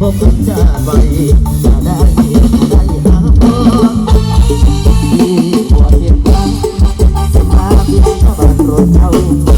บ่กนจะไปจะด้ได้หาพ่อที่ปวดเจ็บตาสภาพที่าวบ้รถเช่า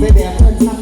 ไปแบบเพื่อนชาง